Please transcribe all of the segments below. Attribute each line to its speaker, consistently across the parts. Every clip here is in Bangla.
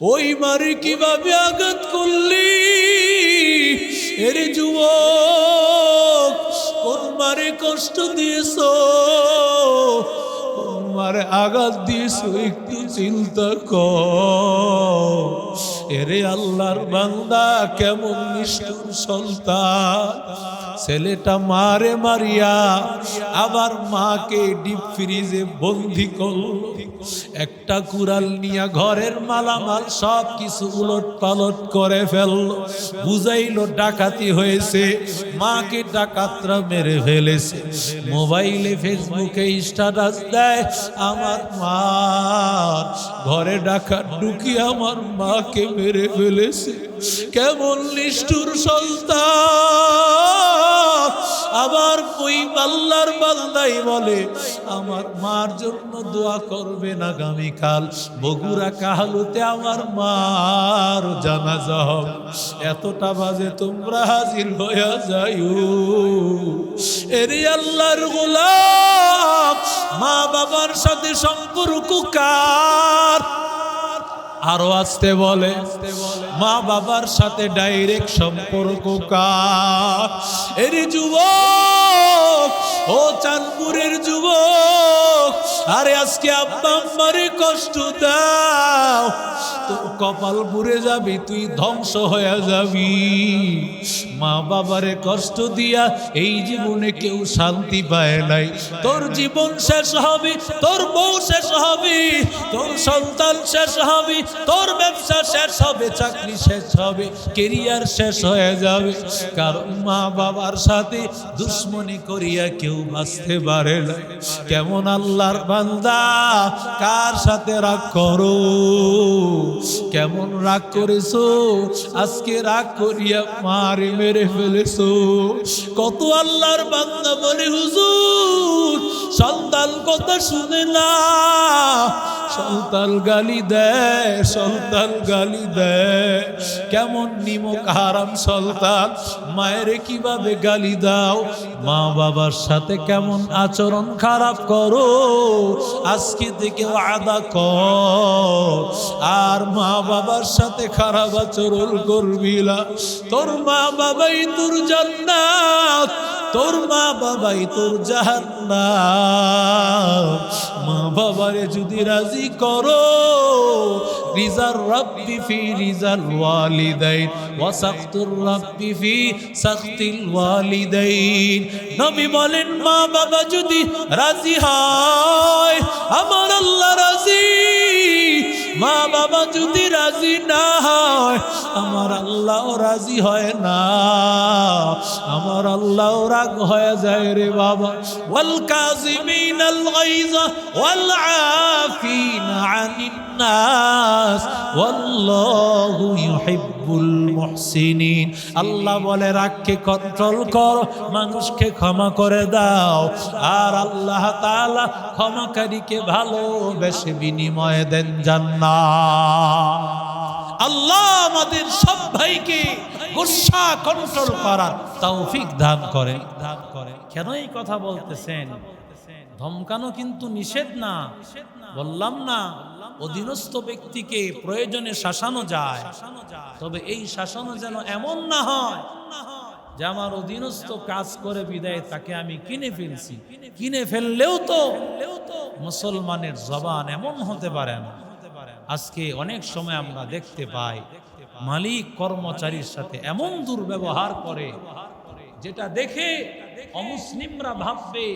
Speaker 1: ওই মারে কীভাবে আঘাত করলি? এর যুবক, কোন মারে কষ্ট দিয়েছ? কোন মারে আঘাত দিয়েছ একটু চিন্তা কর। এরে আল্লাহর বান্দা, কেমন নিষ্ঠুর সন্তান। ছেলেটা মারে মারিয়া আবার মাকে ডিপ ফ্রিজে বন্দি করল। একটা কুড়াল নিয়ে ঘরের মালামাল সব কিছু উলট পালট করে ফেলল। বুঝাইল, ডাকাতি হয়েছে। মাকে ডাকাতরা মেরে ফেলেছে। মোবাইলে, ফেসবুকে স্ট্যাটাস দেয়, আমার মা, ঘরে ডাকাত ঢুকি আমার মাকে মেরে ফেলেছে। কেমন নিষ্ঠুর সন্তান? আবার ওই আল্লাহর বান্দাই বলে, আমার মার জন্য দোয়া করবেন আগামীকাল বগুড়া কাহালুতে আমার মার জানাজা হবে। এতটা বাজে তোমরা হাজির হইয়া যাইও। এরে আল্লাহর গোলাম মা বাবার সাথে সম্পর্ক কার? আরও আসতে বলে মা বাবার সাথে ডাইরেক্ট সম্পর্ক কার? এর যুবক ও চাঁদপুরের যুবক, আরে আজকে আব্বা আম্মারে কষ্ট দাও। তোর কপাল পুড়ে যাবি, তুই ধ্বংস হয়ে যাবি। মা বাবারে কষ্ট দিয়া এই জীবনে কেউ শান্তি পায় নাই। তোর জীবন শেষ হবে, তোর বউ শেষ হবে, তোর সন্তান শেষ হবে, তোর ব্যবসা শেষ হবে, চাকরি শেষ হবে, কেরিয়ার শেষ হয়ে যাবে। কারণ মা বাবার সাথে দুশ্মনী করিয়া কেউ বাঁচতে পারে না। কেমন আল্লাহর বান্দা? কার সাথে রাগ করো? কেমন রাগ করেছ? আজকে রাগ করিয়া মারে মেরে ফেলেছো। কত আল্লাহর বান্দা বলে, হুজুর, সন্তান কথা শুনে না। সন্তান গালি দেয় সন্তান গালি দেয় কেমন নিমক হারাম সন্তান, মায়ের কীভাবে গালি দাও? মা বাবার সাথে কেমন আচরণ খারাপ করো? আজকে থেকে আদা কর। আর মা বাবার সাথে খারাপ আচরণ করবি না। তোর মা বাবাই তোর জান্নাত। তোর মা বাবাই তোর জাহান্নাম। মা বাবারে যদি রাজি করো, রিজার রব্বি ফি রিজাল ওয়ালিদাইন, ওয়া সাখতুর রব্বি ফি সাখতিল ওয়ালিদাইন। নবী বলেন, মা বাবা যদি রাজি হয়, আমার আল্লাহ রাজি। মা বাবা যদি রাজি না হয়, আমার আল্লাহ রাজি হয় না। আমার আল্লাহ রাগ হয়ে যায় রে বাবা। ওয়াল কাজিমিন আল গাইজা ওয়াল আফিন আনিন নাস। ওয়াল্লাহু ইউহিব্বুল মুহসিনিন। আল্লাহ বলে, রাগকে কন্ট্রোল করো, মানুষকে ক্ষমা করে দাও। আর আল্লাহ তাআলা ক্ষমাকারীকে ভালোবেসে বিনিময় দেন জান্নাত। আল্লাহ আমাদের সব ভাইকে গুসা কন্ট্রোল করার তৌফিক দান করে দান করে কেন এই কথা বলতেছেন? ধমকানো কিন্তু নিষেধ না। বললাম না। অধীনস্থ ব্যক্তিকে প্রয়োজনে শাসানো যায়। তবে এই শাসানো যেন এমন না হয় যে আমার অধীনস্থ কাজ করে বিদায় তাকে আমি কিনে ফেলছি। কিনে ফেললেও তো মুসলমানের জবান এমন হতে পারে না। আজকে অনেক সময় আমরা দেখতে পাই, মালিক কর্মচারীর সাথে এমন দুর্ব্যবহার করে, যেটা দেখে অমুসলিমরা ভাববে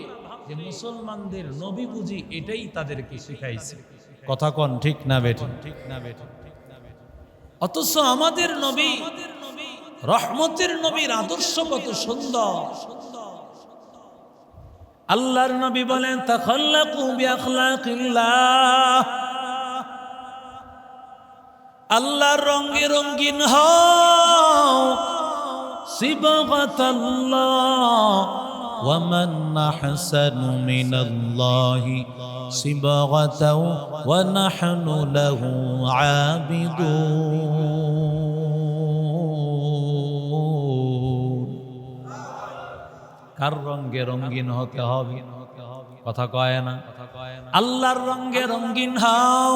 Speaker 1: যে মুসলমানদের নবী বুঝি এটাই তাদেরকে শিখাইছে। কথা কন ঠিক না বেঠে ঠিক না বেঠে অথচ আমাদের নবী রহমতের নবীর আদর্শ কত সুন্দর আল্লাহর নবী বলেন তাখাল্লাকু বিআখলাকিল্লাহ আল্লাহর রঙে রঙিন হও সিবাগাতাল্লাহ ومن أحسن من الله صبغة ونحن له عابدون কার রঙ্গে রঙ্গিন হতে হবে কথা কয় না আল্লাহর রঙ্গে রঙ্গিন হও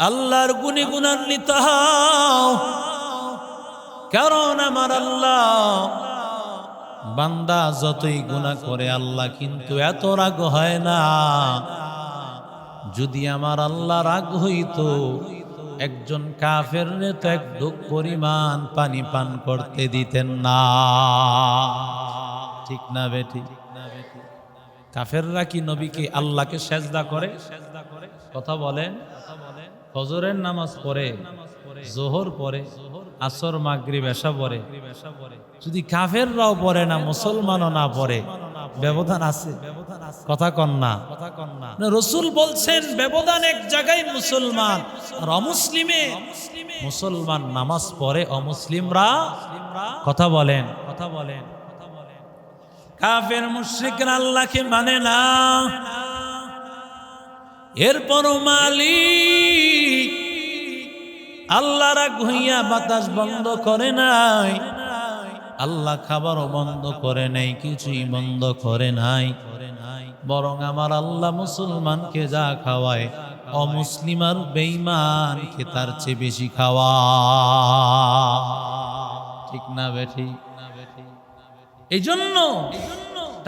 Speaker 1: আল্লাহর গুণে গুণান্বিত হও কারণ আমার আল্লাহ বান্দা যতই গুণা করে, আল্লাহ কিন্তু এত রাগ হয় না। যদি আমার আল্লাহ রাগ হইতো, একজন কাফের তো এক ঢোক পরিমাণ পানি পান করতে দিতেন না। ঠিক না বেটি? কাফেররা কি নবীকে আল্লাহকে সেজদা করে? কথা বলেন, ফজরের নামাজ পড়ে, জোহর পড়ে আসর মাগরিব এসা পরে যদি কাফেররাও পড়ে না মুসলমানও না পড়ে ব্যবধান আছে। কথা কন না। না, রসুল বলছেন ব্যবধান এক জায়গায় মুসলমান আর অমুসলিমে। মুসলমান নামাজ পড়ে অমুসলিমরা কথা বলেন কথা বলেন। কাফের মুশ্রিকরা আল্লাহকে মানে না। এরপরও মালিক আল্লাহ রাগ হইয়া বাতাস বন্ধ করে নাই। আল্লাহ খাবারও বন্ধ করে নাই, কিছুই বন্ধ করে নাই। বরং আমার আল্লাহ মুসলমানকে যা খাওয়ায়, অমুসলিম আর বেঈমানকে তার চেয়ে বেশি খাওয়া। ঠিক না বেঠি? এই জন্য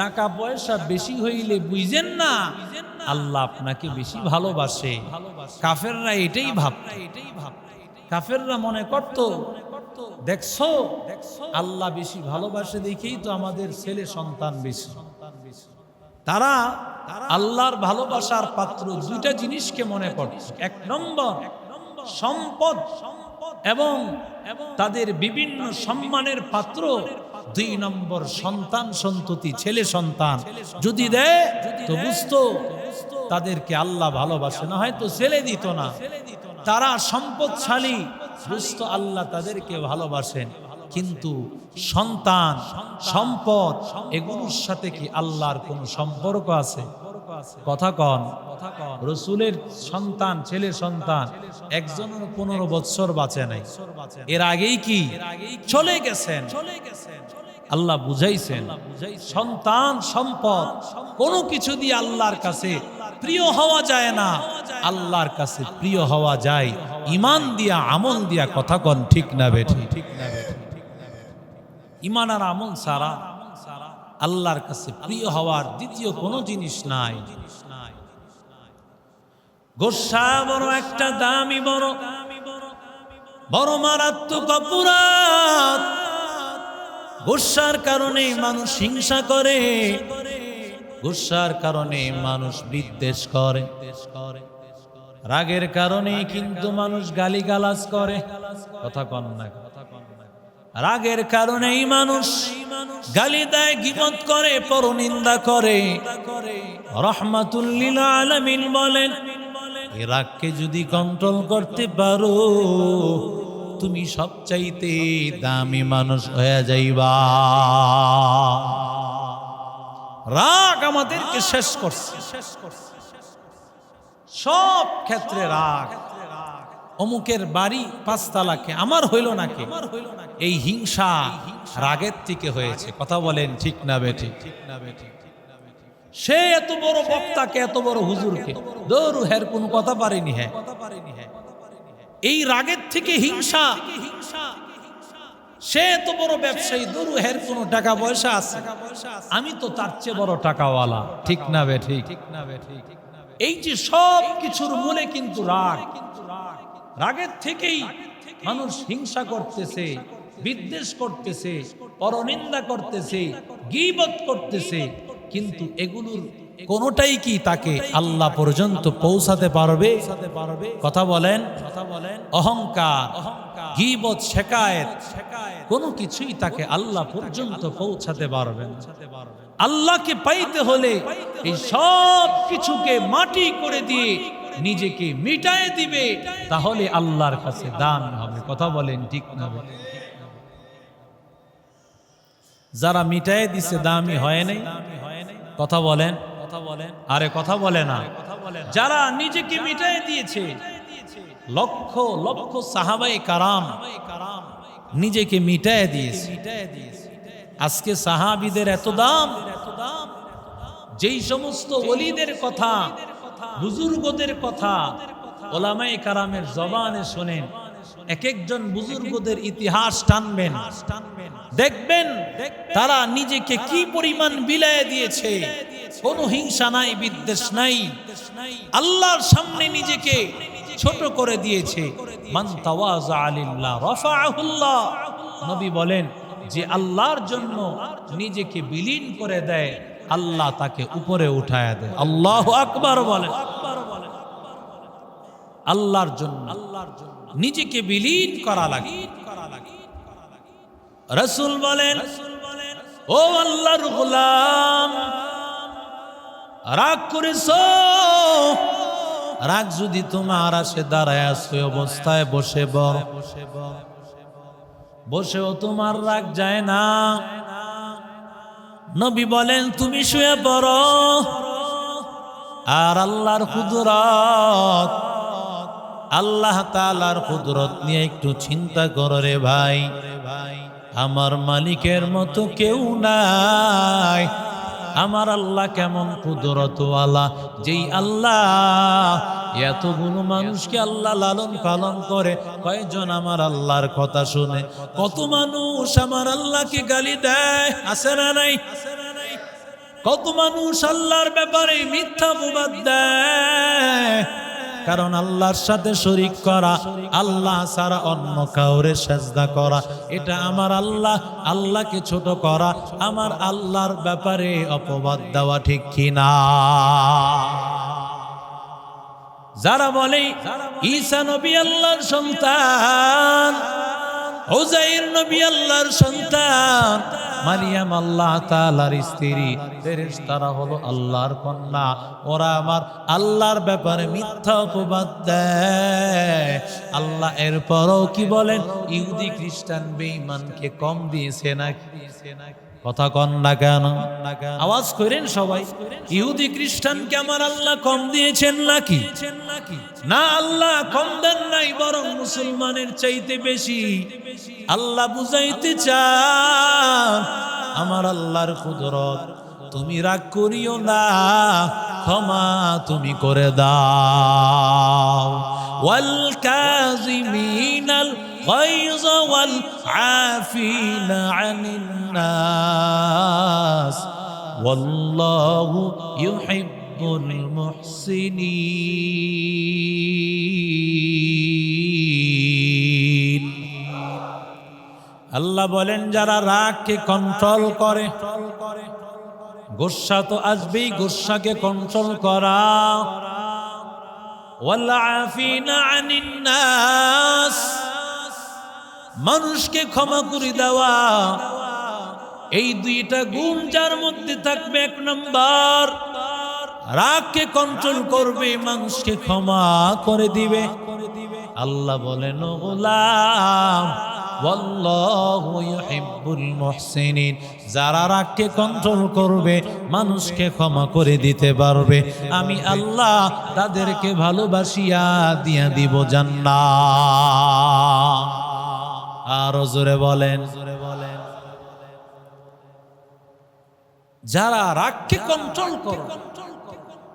Speaker 1: টাকা পয়সা বেশি হইলে বুঝেন না, আল্লাহ আপনাকে বেশি ভালোবাসে। কাফেররা এটাই ভাব এটাই ভাব কাফেররা মনে করত, দেখছ, আল্লাহ বেশি ভালোবাসে দেখেই তো আমাদের ছেলে সন্তান বেশি। তারা আল্লাহর ভালোবাসার পাত্র দুইটা জিনিসকে মনে করত। এক নম্বর, সম্পদ এবং তাদের বিভিন্ন সম্মানের পাত্র। দুই নম্বর, সন্তান সন্ততি, ছেলে সন্তান। যদি দেয়, তো বুঝতো তাদেরকে আল্লাহ ভালোবাসে, না হয়তো ছেলে দিত না। তারা সম্পদশালী। সুস্থ আল্লাহ তাদেরকে ভালোবাসেন। কিন্তু সন্তান, সম্পদ, এগুলোর সাথে কি আল্লাহর কোন সম্পর্ক আছে? কথা কন। রসুলের সন্তান ছেলে সন্তান একজনের পনেরো বৎসর বাঁচে নাই। এর আগেই কি? চলে গেছেন চলে গেছেন। আল্লাহ বুঝাইছেন, সন্তান সম্পদ কোনো কিছু দিয়ে আল্লাহর কাছে প্রিয় হওয়া যায় না। আল্লাহর কাছে প্রিয় হওয়া যায়, ইমান দিয়া, আমল দিয়া, কথা কন ঠিক না বেঠি ঠিক। না ইমান আর আমল সারা আল্লাহর কাছে প্রিয় হওয়ার দ্বিতীয় কোনো জিনিস নাই। গোসা বড় একটা দামি বড় বড় মারাত্মক অপরাধ। গোসার কারণে মানুষ হিংসা করে। গোসার কারণে মানুষ বিদ্বেষ করে। রাগের কারণে কিন্তু মানুষ গালিগালাজ করে। কথা কন না। রাগের কারণেই মানুষ গালি দেয়, গিবত করে, পরনিন্দা করে। রহমাতুল্লিল আলামিন বলেন, এ রাগকে যদি কন্ট্রোল করতে পারো তুমি সবচাইতে দামি মানুষ হয়ে যাইবা। রাগ আমাদেরকে শেষ করছে। শেষ করছে সব ক্ষেত্রে রাগ। অমুকের বাড়ি পাঁচতলাকে, আমার হইল নাকি এই হিংসা রাগের থেকে হয়েছে। কথা বলেন ঠিক না বেঠি ঠিক। না বেঠি সে এত বড় বক্তাকে, এত বড় হুজুরকে দৌড়ু হের কোন কথা পারেনি হ্যাঁ এই রাগের থেকে হিংসা। সে এত বড় ব্যবসায়ী দৌড়ু হের কোন টাকা পয়সা আছে? আমি তো তার চেয়ে বড় টাকাওয়ালা। ঠিক না বেঠি ঠিক? না বেঠি এই যে সব কিছুর মূলে কিন্তু রাগ। রাগের থেকেই মানুষ হিংসা করতেছে, বিদ্বেষ করতেছে, পরনিন্দা করতেছে, গিবত করতেছে। কিন্তু এগুলোর কোনটাই কি তাকে আল্লাহ পর্যন্ত পৌঁছাতে পারবে? কথা বলেন। কথা বলেন। অহংকার গিবত শেকায়েত কোনো কিছুই তাকে আল্লাহ পর্যন্ত পৌঁছাতে পারবে আল্লাহকে পাইতে হলে এই সব কিছুকে মাটি করে দিয়ে নিজেকে মিটায় দিবে। তাহলে আল্লাহর কাছে দান হবে। কথা বলেন ঠিক না। বলেন যারা মিটায় দিছে দামি হয় নাই। কথা বলেন। আরে কথা বলে না। যারা নিজেকে মিটায় দিয়েছে লক্ষ লক্ষ সাহাবাই কারাম নিজেকে মিটায় দিয়েছে। আজকে সাহাবিদের এত দাম যেই সমস্ত অলিদের কথা বুজুর্গদের কথা ওলামাই কারামের জবানে শোনেন এক একজন বুজুর্গদের ইতিহাস টানবেন। দেখবেন তারা নিজেকে কি পরিমাণ বিলায় দিয়েছে। কোনো হিংসা নাই, বিদ্বেষ নাই। আল্লাহর সামনে নিজেকে ছোট করে দিয়েছে। নবী বলেন যে আল্লাহর জন্য নিজেকে বিলীন করে দেয়, আল্লাহ তাকে উপরে উঠায় দেয়। আল্লাহ আকবার বলেন। আল্লাহর জন্য আল্লাহর জন্য নিজেকে বিলীন করা লাগে। রসুল বলেন, ও আল্লাহর গোলাম রাগ করেছ? রাগ যদি তোমার আসে, দাঁড়ায় আসে অবস্থায়, বসে বর। বসেও তোমার রাগ যায় না। নবী বলেন, তুমি শুয়ে পড়ো। আর আল্লাহর কুদরত, আল্লাহ তালার কুদরত নিয়ে একটু চিন্তা করো রে ভাই। আমার মালিকের মতো কেউ নাই। আমার আল্লাহ কেমন কুদরতওয়ালা? যেই আল্লাহ এতগুলো মানুষকে আল্লাহ লালন পালন করে, কয়জন আমার আল্লাহর কথা শুনে? কত মানুষ আমার আল্লাহকে গালি দেয়, আছে না নাই? কত মানুষ আল্লাহর ব্যাপারে মিথ্যা প্রবাদ দেয়? কারণ আল্লাহর সাথে শরিক করা, আল্লাহ ছাড়া অন্য কাউরে সাজদা করা, এটা আমার আল্লাহ, আল্লাহকে ছোট করা, আমার আল্লাহর ব্যাপারে অপবাদ দেওয়া ঠিক কিনা? যারা বলে, ঈসা নবী আল্লাহর সন্তান ওজাইর নবী আল্লাহর সন্তান। মারিয়াম আল্লাহ তাআলার স্ত্রী। ফেরেশতারা হলো আল্লাহর কন্যা। ওরা আমার আল্লাহর ব্যাপারে মিথ্যা অপবাদ দেয়। আল্লাহ এরপরও কি বলেন? ইহুদি খ্রিস্টান বেঈমানকে কম দিয়েছে নাকি? কথা কন না কেন? আওয়াজ করেন সবাই। ইহুদি খ্রিস্টানকে আমার আল্লাহ কম দিয়েছেন নাকি? না, আল্লাহ কম দেন নাই, বরং মুসলমানের চাইতে বেশি। আল্লাহ বুঝাইতে চান, আমার আল্লাহর কুদরত। তুমি রাগ করিও না, ক্ষমা তুমি করে দাও। ওয়াল কাযিমিনাল الغيظ والعافين عن الناس والله يحب المحسنين আল্লাহ বলেন যারা রাগকে কন্ট্রোল করে গোসা তো আসবেই গোসাকে কন্ট্রোল করা ওয়াল্লাফিনা আনিন নাস মানুষকে ক্ষমা করে দেওয়া। এই দুইটা গুণ যার মধ্যে থাকবে এক নম্বর। রাগকে কন্ট্রোল করবে, মানুষকে ক্ষমা করে দিবে। আল্লাহ বলেন "ও গোলাম, ওয়াল্লাহু ইউহিব্বুল যারা রাগকে কন্ট্রোল করবে, মানুষকে ক্ষমা করে দিতে পারবে। আমি আল্লাহ তাদেরকে ভালোবাসিয়া দিয়া দিব জান্নাত। আরও জোরে বলেন। যারা রাগকে কন্ট্রোল করো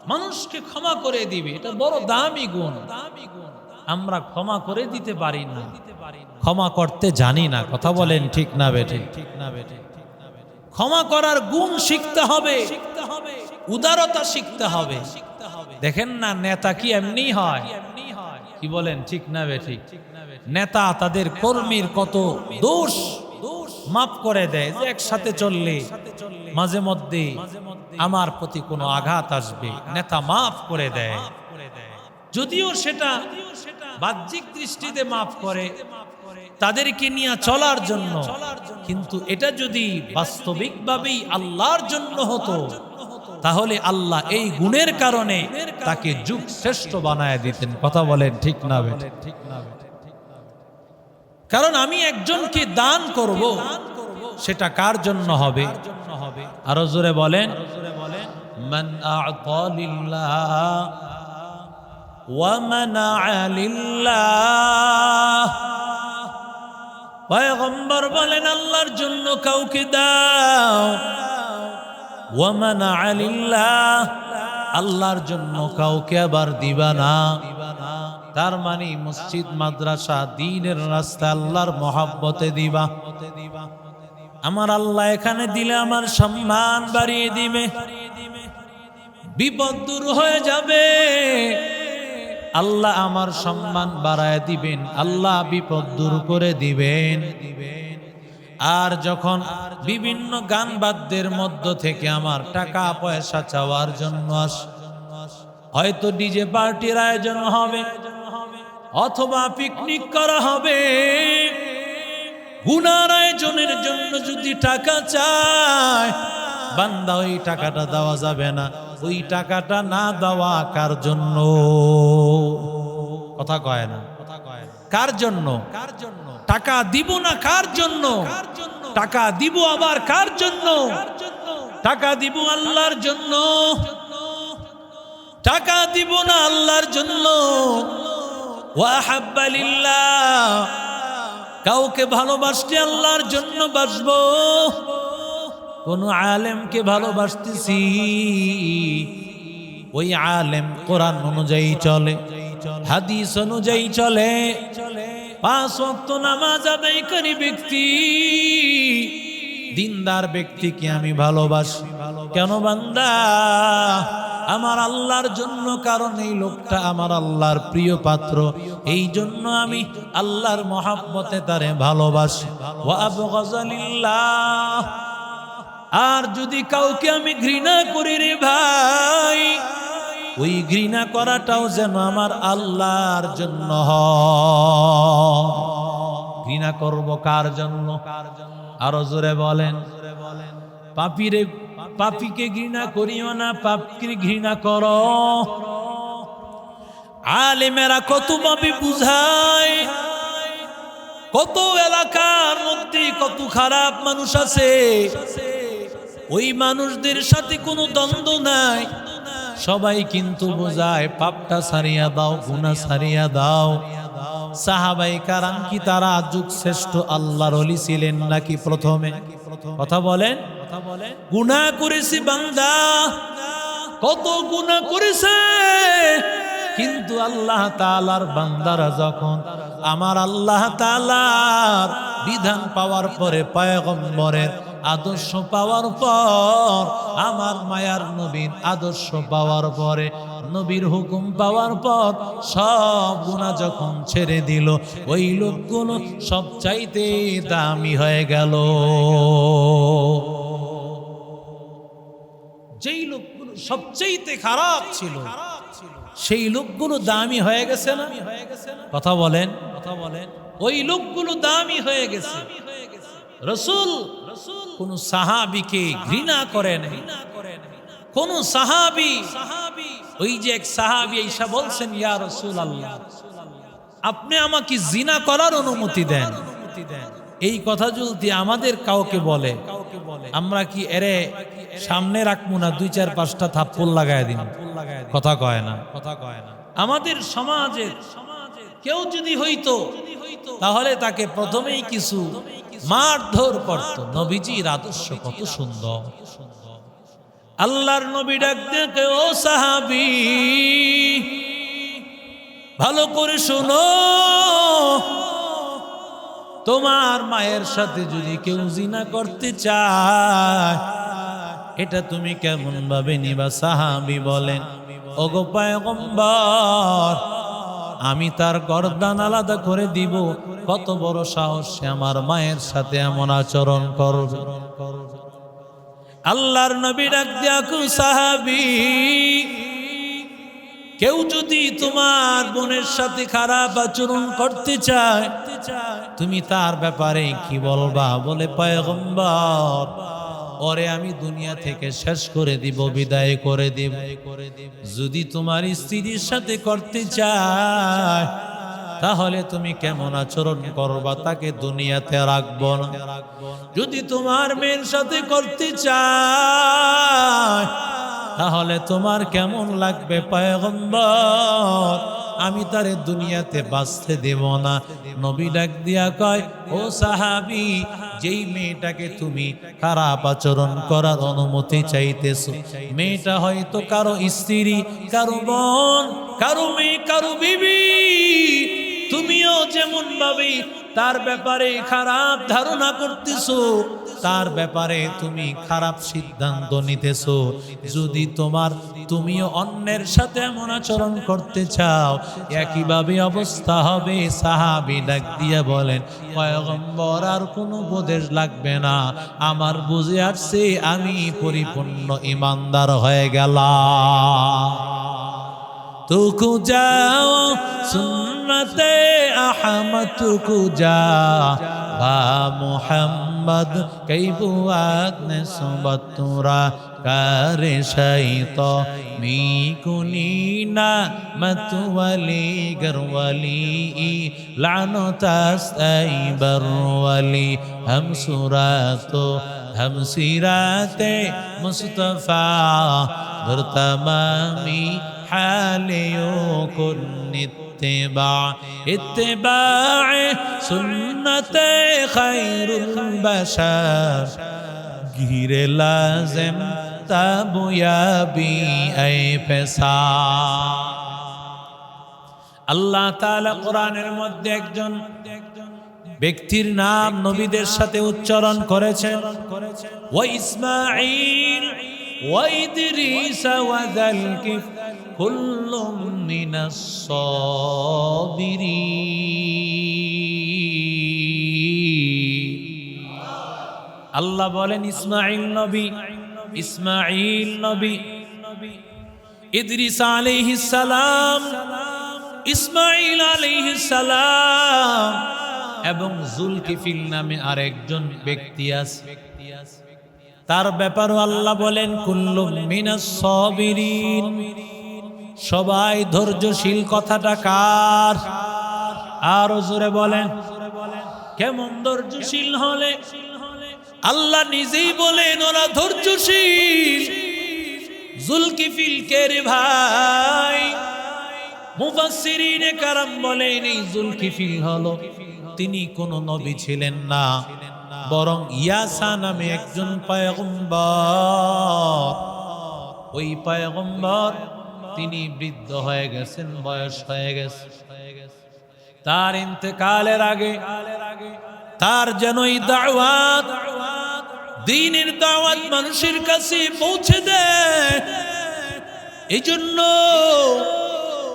Speaker 1: মানুষকে ক্ষমা করে দিবে এটা বড় দামি গুণ। আমরা ক্ষমা করে দিতে পারি না। ক্ষমা করতে জানি না কথা বলেন ঠিক না বেঠে। ঠিক না বেঠে। ক্ষমা করার গুণ শিখতে হবে উদারতা শিখতে হবে। দেখেন না নেতা কি এমনি হয়? কি বলেন? ঠিক না বেঠিক নেতা তাদের কর্মীর কত দোষ মাফ করে দেয় যে একসাথে চললে মাঝে মধ্যে আমার প্রতি কোনো আঘাত আসবে। নেতা মাফ করে দেয়। যদিও সেটা বাহ্যিক দৃষ্টিতে মাফ করে, তাদেরকে নিয়ে চলার জন্য। কিন্তু এটা যদি বাস্তবিকভাবেই আল্লাহর জন্য হতো তাহলে আল্লাহ এই গুণের কারণে তাকে যুগ শ্রেষ্ঠ বানায় দিতেন। কথা বলেন ঠিক না ঠিক কারণ আমি একজনকে দান করব, সেটা কার জন্য হবে? আরও জোরে বলেন। বলেন, আল্লাহর জন্য কাউকে দাও। ওয়া মানা'a লিল্লাহ আল্লাহর জন্য কাউকে আবার দিবা না। তার মানে মসজিদ, মাদ্রাসা, দিনের রাস্তা আল্লাহর মহাব্বতে দিবা। আমার আল্লাহ এখানে দিলে আমার সম্মান বাড়িয়ে দিবে। বিপদ দূর হয়ে যাবে। আল্লাহ আমার সম্মান বাড়ায় দিবেন, আল্লাহ বিপদ দূর করে দিবেন দিবেন। আর যখন বিভিন্ন গান বাদ্যের মধ্য থেকে আমার টাকা পয়সা চাওয়ার জন্য আস, হয়তো ডিজে পার্টির আয়োজন হবে, অথবা পিকনিক করা হবে। গুনার আয়োজনের জন্য যদি টাকা চায়, বান্দা ওই টাকাটা দেওয়া যাবে না। ওই টাকাটা না দেওয়া কার জন্য? কথা কয় না। কার জন্য? কার জন্য টাকা দিব না কার জন্য? টাকা দিব আবার কার জন্য? টাকা দিব আল্লাহর জন্য। টাকা দিব না আল্লাহর জন্য। কাউকে ভালোবাসতে আল্লাহর জন্য বাসবো। কোন আলেমকে ভালোবাসতেছি। ওই আলেম কোরআন অনুযায়ী চলে। হাদিস অনুযায়ী চলে। পাঁচ ওয়াক্ত নামাজ আদায়কারী ব্যক্তি। দিনদার ব্যক্তিকে আমি ভালোবাসি। কেন বান্দা? আমার আল্লাহর জন্য কারণ এই লোকটা আমার আল্লাহর প্রিয় পাত্র। এই জন্য আমি আল্লাহর মহাব্বতে তারে ভালোবাসি। আর যদি কাউকে আমি ঘৃণা করি রে ভাই ওই ঘৃণা করাটাও যেন আমার আল্লাহর জন্য। ঘৃণা করব কার জন্য? আরও জোরে বলেন। পাপিরে, পাপিকে ঘৃণা করিও না, পাপকে ঘৃণা করো। আলেমেরা কত ভাবে বুঝায়। কত এলাকার মধ্যে কত খারাপ মানুষ আছে। ওই মানুষদের সাথে কোনো দ্বন্দ্ব নাই। সবাই কিন্তু বোঝায় পাপটা সারিয়া দাও গুণা সারিয়া দাও সাহাবাই কারাম কি তারা যুগ শ্রেষ্ঠ আল্লাহর অলি ছিলেন নাকি প্রথমে? কথা বলেন। কথা বলেন। গুণা করেছি বান্দা। কত গুণা করেছে। কিন্তু আল্লাহ তালার বান্দারা যখন আমার আল্লাহ তালার বিধান পাওয়ার পরে পয়গম্বরের আদর্শ পাওয়ার পর, আমার মায়ার নবীর আদর্শ পাওয়ার পরে, নবীর হুকুম পাওয়ার পর, সব গুণা যখন ছেড়ে দিল, ওই লোকগুলো সব চাইতে দামি হয়ে গেল। যেই লোকগুলো সবচেয়ে খারাপ ছিল, সেই লোকগুলো দামি হয়ে গেছে না? কথা বলেন কথা বলেন। ওই লোকগুলো দামি হয়ে গেছে। রসুল কোন সাহাবিকে ঘৃণা করেন কোন সাহাবি ওই যে এক সাহাবি ঈশা বলছেন ইয়া রসুল আল্লাহ আপনি আমাকে জিনা করার অনুমতি দেন। এই কথা যদি আমাদের কাউকে বলে আমরা কি এরে সামনে রাখব না দুই চার পাঁচটা থাপ্পল লাগায় দিন? কথা কয় না কথা কয় না। আমাদের সমাজের কেউ যদি হইতো তাহলে তাকে প্রথমেই কিছু মারধর করত। নবীজির আদর্শ কত সুন্দর। আল্লাহর নবী ডাক দেখে ও সাহাবি, ভালো করে শোনো। তোমার মায়ের সাথে যদি কেউ জিনা করতে চায়, এটা তুমি কেমন ভাবে নিবা? সাহাবি বলেন, ওগো পায়গম্বর আমি তার গর্দান আলাদা করে দিব। কত বড় সাহস আমার মায়ের সাথে এমন আচরণ করবে। আল্লাহর নবী ডাক সাহাবি, কেউ যদি তোমার বোনের সাথে খারাপ আচরণ করতে চায়, তুমি তার ব্যাপারে কি বলবা? বলে, পয়গম্বর ওরে আমি দুনিয়া থেকে শেষ করে দিব, বিদায় করে দিব। যদি তোমার স্ত্রীর সাথে করতে চায়, তাহলে তুমি কেমন আচরণ করবা? তাকে দুনিয়াতে রাখব না। যদি তোমার মেয়ের সাথে করতে চায়, তাহলে তোমার কেমন লাগবে, পয়গম্বর? আমি তারে দুনিয়াতে বাঁচতে দেব না। নবী ডাক দিয়া কয়, ও সাহাবি, যেই মেয়েটাকে তুমি খারাপ আচরণ করার অনুমতি চাইতেছ, মেয়েটা হয়তো কারও স্ত্রী, কারও বোন, কারও মেয়ে, কারও বিবি তুমিও যেমন ভাবে তার ব্যাপারে খারাপ ধারণা করতেছো, তার ব্যাপারে তুমি খারাপ সিদ্ধান্ত নিতেছো। যদি তোমার, তুমিও অন্যের সাথে এমন আচরণ করতে চাও, একইভাবে অবস্থা হবে, সাহাবি ডাক দিয়ে বলেন, পয়গম্বর, আর কোনো উপদেশ লাগবে না। আমার বুঝে আসছে, আমি পরিপূর্ণ ইমানদার হয়ে গেলাম। تو کو جاؤ سنت احمد تو کو جا با محمد کئی بوات نے صبت تورا کار شیطا می کنینا مت ولی گر ولی لعنو تاست ای بر ولی ہم سراتو ہم سیرات مصطفیٰ در تمامی حالي كن اتباع اتباع سنة خير البشر غير لازم تابو يا بي اي فساد আল্লাহ তালা কোরআনের মধ্যে একজন ব্যক্তির নাম নবীদের সাথে উচ্চারণ করেছে ও ইসমাইল ও ইদরিস ওয়া যালকিফ কুল্লুম মিনাস আল্লাহ বলেন, ইসমাঈল নবী ইসমাঈল নবী, ইদরিস আলাইহিস সালাম, ইসমাঈল আলাইহিস সালাম এবং জুলকিফিল নামে আরেকজন ব্যক্তি আছে। তার ব্যাপারও আল্লাহ বলেন কুল্লু মিনাস সাবিরিন। সবাই ধৈর্যশীল কথাটা কার? আর জোরে বলেন। কেমন ধৈর্যশীল হলে? আল্লাহ নিজেই বলেন, ওরা ধৈর্যশীল। জুলকিফিল কে রে ভাই? মুফাসসিরিনে কারাম বলেন, এই জুলকিফিল হলো, তিনি কোন নবী ছিলেন না, বরং ইয়াসা নামে একজন পয়গম্বর। ওই পয়গম্বর তিনি বৃদ্ধ হয়ে গেছেন, বয়স হয়ে গেছে। তার ইন্তেকালের আগে, তার যেন এই দাওয়াত, দিনের দাওয়াত মানুষের কাছে পৌঁছে দেয়। এই জন্য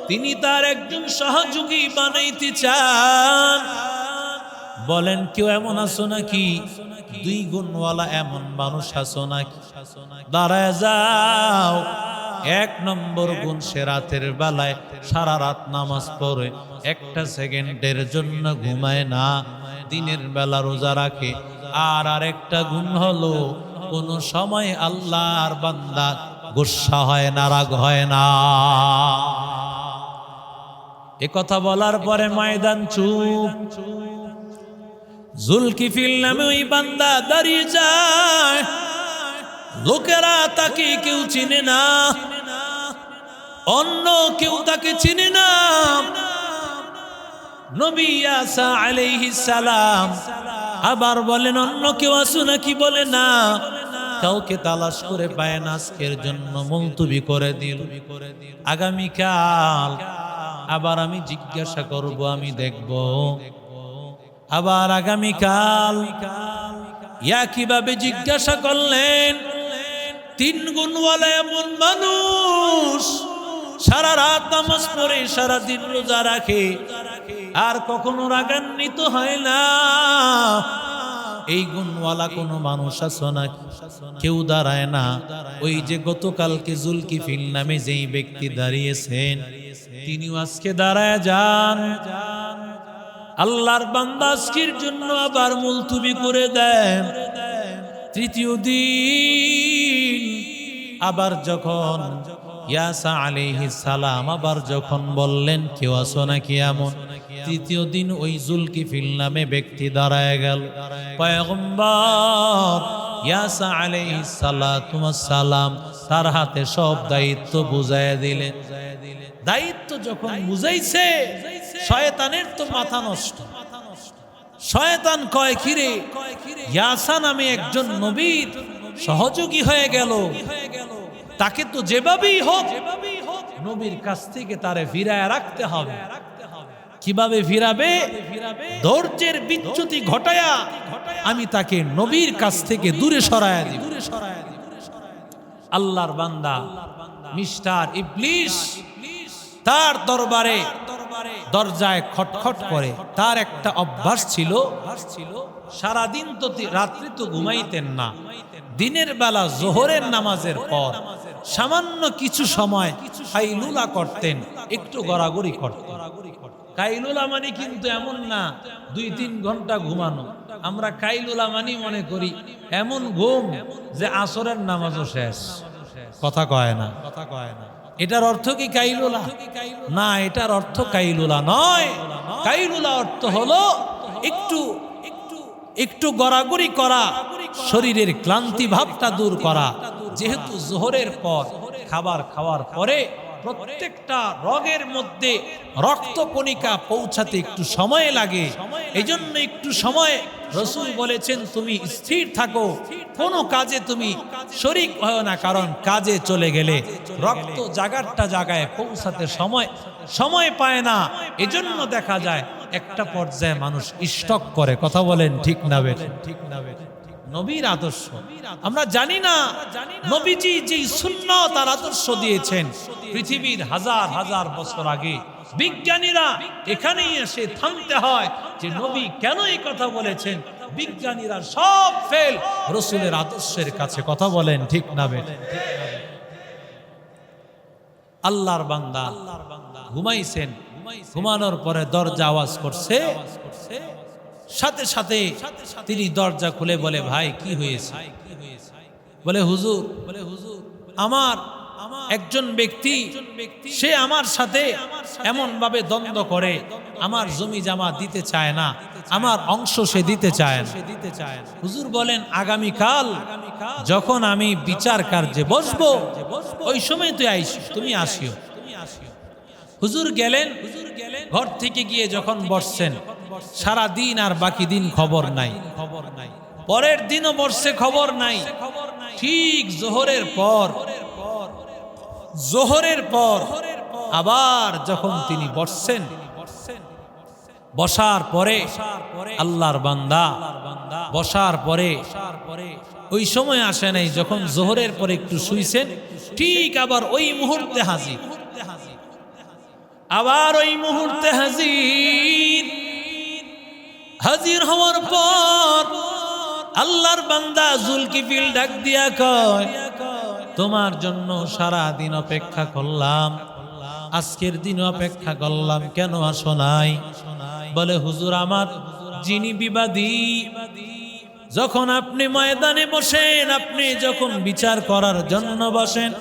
Speaker 1: তিনি তার একজন সহযোগী বানাইতে চান। বলেন, কেউ এমন আছো নাকি? দুই গুণওয়ালা এমন মানুষ আছো নাকি? দাঁড়ায় যাও এক নম্বর গুণ সে রাতের বেলায় সারা রাত নামাজ পড়ে, একটা সেকেন্ডের জন্য ঘুমায় না, দিনের বেলা রোজা রাখে। আর আরেকটা গুণ হলো, কোন সময় আল্লাহর বান্দা গুসা হয় না, রাগ হয় না। এ কথা বলার পরে ময়দান চুপ। জুলকিফিল নামে ওই বান্দা দাঁড়িয়ে যায়। লোকেরা তাকে কেউ চিনে না। অন্য কেউ তাকে চিনে না। নবী আসা আলাইহিস সালাম আবার বলেন, অন্য কেউ আসু নাকি বলে না। কাউকে তালাশ করে পায় না, আজকের জন্য মুলতুবি করে দিল। আগামীকাল আবার আমি জিজ্ঞাসা করব, আমি দেখব। আবার আগামীকাল কীভাবে জিজ্ঞাসা করলেন? তিন গুণওয়ালা এমন মানুষ, সারা রাত নামাজ পড়ে, সারা দিন রোজা রাখে, আর কখনো রাগান্বিত হয় না। এই গুণওয়ালা কোনো মানুষ আছো না কেউ দাঁড়ায় না। ওই যে গতকালকে জুলকিফিল নামে যেই ব্যক্তি দাঁড়িয়েছেন, তিনিও আজকে দাঁড়ায় যান। আল্লাহর বান্দা জন্য আবার মুলতুবি করে দেন। তৃতীয় দিন আবার যখন ইয়াসা আলাইহিস সালাম আবার যখন বললেন, কেউ আসো নাকি এমন? তৃতীয় দিন ওই জুলকিফিল নামে ব্যক্তি দাঁড়ায় গেল। পয়গম্বর, ইয়াসা আলাইহিস সালাতুম সালাম তার হাতে সব দায়িত্ব বুঝায় দিলেন। দায়িত্ব যখন বুঝাইছে, শয়তানের তো মাথা নষ্ট। শয়তান কয়, কিরে, ইয়াসা নামে একজন নবীর সহযোগী হয়ে গেল। তাকে তো যেভাবেই হোক নবীর কাছ থেকে তারে ফিরায় রাখতে হবে। কীভাবে ফিরাবে? ধৈর্যের বিচ্যুতি ঘটায়া আমি তাকে নবীর কাছ থেকে দূরে সরায়া দিব। আল্লাহর বান্দা, মিস্টার ইবলিশ তার দরবারে দরজায় খটখট করে। তার একটা অভ্যাস ছিল, সারাদিন তো তি- রাত্রি তো ঘুমাইতেন না। দিনের বেলা জোহরের নামাজের পর সামান্য কিছু সময় কাইলুলা করতেন, একটু গড়াগড়ি করতেন। কাইলুলা মানে কিন্তু এমন না, দুই তিন ঘণ্টা ঘুমানো। আমরা কাইলুলা মানি মনে করি, এমন ঘুম যে আসরের নামাজও শেষ। কথা কয় না। কথা কয় না এটার অর্থ কি কাইলুলা? না, এটার অর্থ কাইলুলা নয়। কাইলুলা অর্থ হলো একটু একটু গড়াগড়ি করা শরীরের ক্লান্তি ভাবটা দূর করা। যেহেতু জোহরের পর খাবার খাওয়ার পরে প্রত্যেকটা রগের মধ্যে রক্ত কণিকা পৌঁছাতে একটু সময় লাগে এই জন্য একটু সময় রসুল বলেছেন, তুমি স্থির থাকো, কোনো কাজে তুমি শরিক হয় না, কারণ কাজে চলে গেলে রক্ত জাগারটা জায়গায় পৌঁছাতে সময় সময় পায় না। এজন্য দেখা যায়, একটা পর্যায়ে মানুষ স্টক করে। কথা বলেন ঠিক না ঠিক না নবীর আদর্শ। আমরা জানি না, নবীজি যে শূন্য তার আদর্শ দিয়েছেন, পৃথিবীর হাজার হাজার বছর আগে বিজ্ঞানীরা এখানেই এসে থামতে হয় যে নবী কেন এই কথা বলেছেন? বিজ্ঞানীরা সব ফেল। রসুলের আদর্শের কাছে কথা বলেন, ঠিক না বেঠে আল্লাহর বান্দা ঘুমাইছেন, ঘুমানোর পরে দরজা আওয়াজ করছে। সাথে সাথে তিনি দরজা খুলে বলে, ভাই, কি হয়েছে? বলে হুজুর বলে, হুজুর, আমার একজন ব্যক্তি সে আমার সাথে এমন ভাবে দ্বন্দ্ব করে আমার জমি জামা দিতে চায় না আমার অংশ সে দিতে চায় না। দিতে চায় হুজুর বলেন আগামীকাল যখন আমি বিচার কার্যে বসবো ওই সময় তুই আইস তুমি আসিও। হুজুর গেলেন ঘর থেকে গিয়ে যখন বসছেন সারা দিন আর বাকি দিন খবর নাই। খবর নাই। পরের দিনও বসছে খবর নাই। ঠিক জোহরের পর জোহরের পর আবার যখন তিনি বসছেন, বসার পরে আল্লাহর বান্দা, বসার পরে ওই সময় আসে নাই যখন জোহরের পরে একটু শুইছেন, ঠিক আবার ওই মুহূর্তে হাজির। আবার ওই মুহূর্তে হাজির। হাজির হওয়ার পর আল্লাহর বান্দা জুলকিফিল ডাক দিয়া কয় তোমার জন্য সারা দিন অপেক্ষা করলাম। আজকের দিন অপেক্ষা করলাম, কেন আসো নাই? বলে, হুজুর আমার, যিনি বিবাদী, যখন আপনি ময়দানে বসেন, আপনি যখন বিচার করার জন্য বসেন,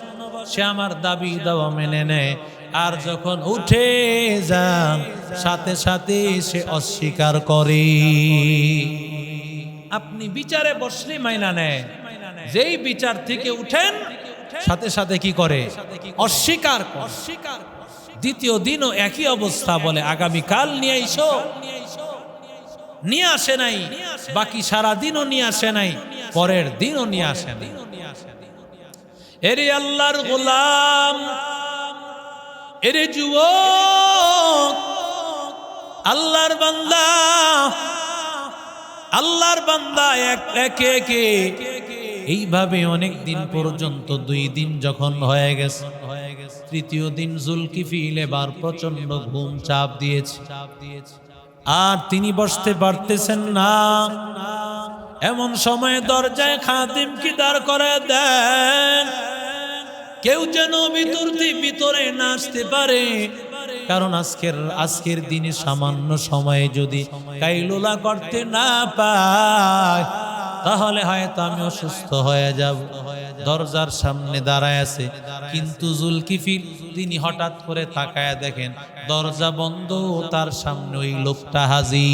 Speaker 1: সে আমার দাবি দাওয়া মেনে নেয়। আর যখন উঠে যান, সাথে সাথে সে অস্বীকার করে। আপনি বিচারে বসলে মাইনা নেয়। যেই বিচার থেকে উঠেন সাথে সাথে কি করে? অস্বীকার অস্বীকার দ্বিতীয় দিনও একই অবস্থা বলে আগামী কাল নিয়ে আইসো। নিয়ে আসে নাই। বাকি সারা দিনও নিয়ে আসে নাই। পরের দিনও নিয়ে আসে নাই। এরে আল্লাহর গোলাম এরে যুব আল্লাহর বান্দা আল্লাহর বান্দা এক একে একে এইভাবে অনেক দিন পর্যন্ত দুই দিন যখন হয়ে গেছে, তৃতীয় দিন জুলকিফিল এবার প্রচণ্ড ঘুম চাপ দিয়েছে। আর তিনি বসতে পারতেছেন না। এমন সময় দরজায় খাতিম কি দাঁড় করে দেন? কেউ যেন ভিতর ভিতরে নাচতে পারে। কারণ আজকের আজকের দিনে সামান্য সময়ে যদি কাইলুলা করতে না পায়, তাহলে হয়তো আমি অসুস্থ হয়ে যাব। দরজার সামনে দাঁড়ায় আছে। কিন্তু জুলকিফিল তিনি হঠাৎ করে তাকায় দেখেন, দরজা বন্ধ তার সামনে ওই লোকটা হাজি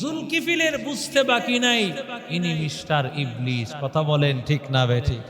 Speaker 1: জুলকিফিলের বুঝতে বাকি নাই। ইনি মিস্টার ইবলিস। কথা বলেন ঠিক না বেঠিক